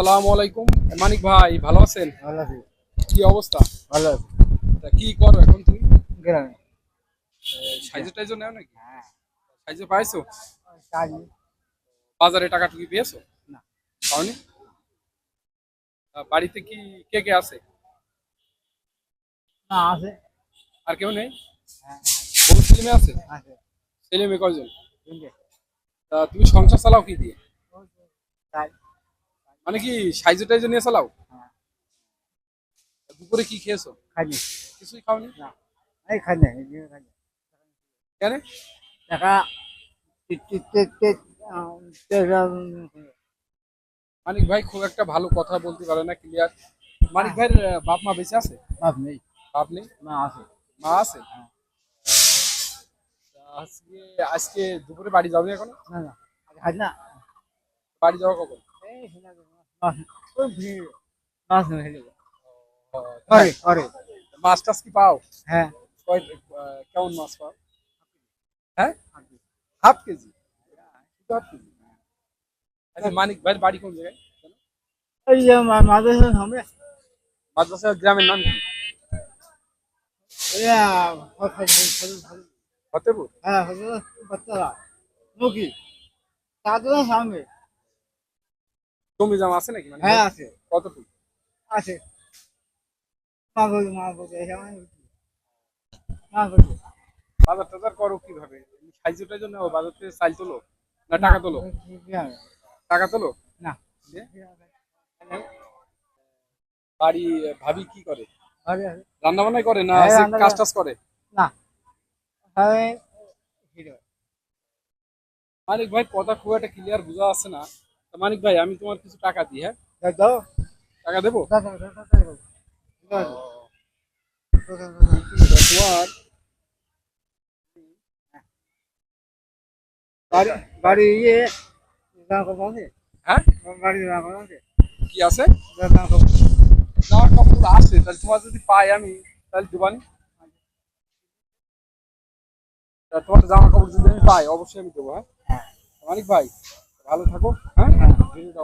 আসসালামু আলাইকুম। মানিক ভাই ভালো আছেন? ভালো আছি। কি অবস্থা? ভালো আছি। তা কি করো এখন তুমি? গ্রামে। সাইজে টাইজে নেও নাকি? সাইজে পাইছো? বাজারে টাকা টুকি পেয়েছ? না। পাওনি? বাড়িতে কি কে কে আছে? না আছে। আর কেউ নেই? হ্যাঁ। বউ ছেলে মেয়ে আছে? ছেলে মেয়ে কয়জন? তা তুমি সংসার চালাও কি দিয়ে? মানে কি সাইজে টাইজে নিয়ে চালাও? হ্যাঁ। দুপুরে কি খেয়েছো? খাইনি। কিছুই খাওনি? না। এই খাই না এই দিয়ে খাই কেন? টাকা মানিক ভাই খুব একটা ভালো কথা বলতে পারে না ক্লিয়ার। মানিক ভাইয়ের বাপ মা বেঁচে আছে? বাপ নেই। বাপ নেই? মা আছে। মা আছে? আজকে আজকে দুপুরে বাড়ি যাবে এখন? না না। না। বাড়ি যাওয়া কখন? এই মাছ ওই ভিড় মাছ নেই হেলে ও, করে করে মাছ টাছ কি পাও হ্যাঁ কয় আহ, কেমন মাছ পাও হ্যাঁ হাফ কেজি শুধু হাফ কেজি আচ্ছা মানিক ভাইয়ের বাড়ি কোন জায়গায় জানো? এই যে মা- মাঝে সাথে সামনে মাদ্রাসা গ্রামের নাম কি এই আহ, ফ- ফ- ফ- ফ- ফ- ফতেপুর হ্যাঁ হজরত বাচ্চারা মুখি তাদের সামনে জমি জামা আছে নাকি? মানে হ্যাঁ আছে। কতটুকু? আছে। বাজার টাজার করো কীভাবে? সাইজে টাইজে নেও বাজার থেকে চাল তোলো না টাকা তোলো? টাকা তোলো? না। বাড়ি ভাবি কি করে? রান্না বান্নাই করে না হ্যাঁ, কাজ টাজ করে? না। হ্যাঁ মানিক ভাই কথা খুব একটা ক্লিয়ার বোঝা যাচ্ছে না। মানিক ভাই আমি তোমার কিছু টাকা দিই হ্যাঁ দাও টাকা দেবো দাও দাও দাও দাও দাও তা তোমার বাড়ি বাড়ি ইয়ে দাম কত আছে হ্যাঁ বাড়ি দাম কত আছে কি আছে দাম কত জামা কাপড় আছে তাহলে তোমার যদি পাই আমি তাহলে দিবানি তা তোমার জামা কাপড় যদি আমি পাই অবশ্যই আমি দেবো হ্যাঁ মানিক ভাই ভালো থাকো হ্যাঁ? ভিডিওটা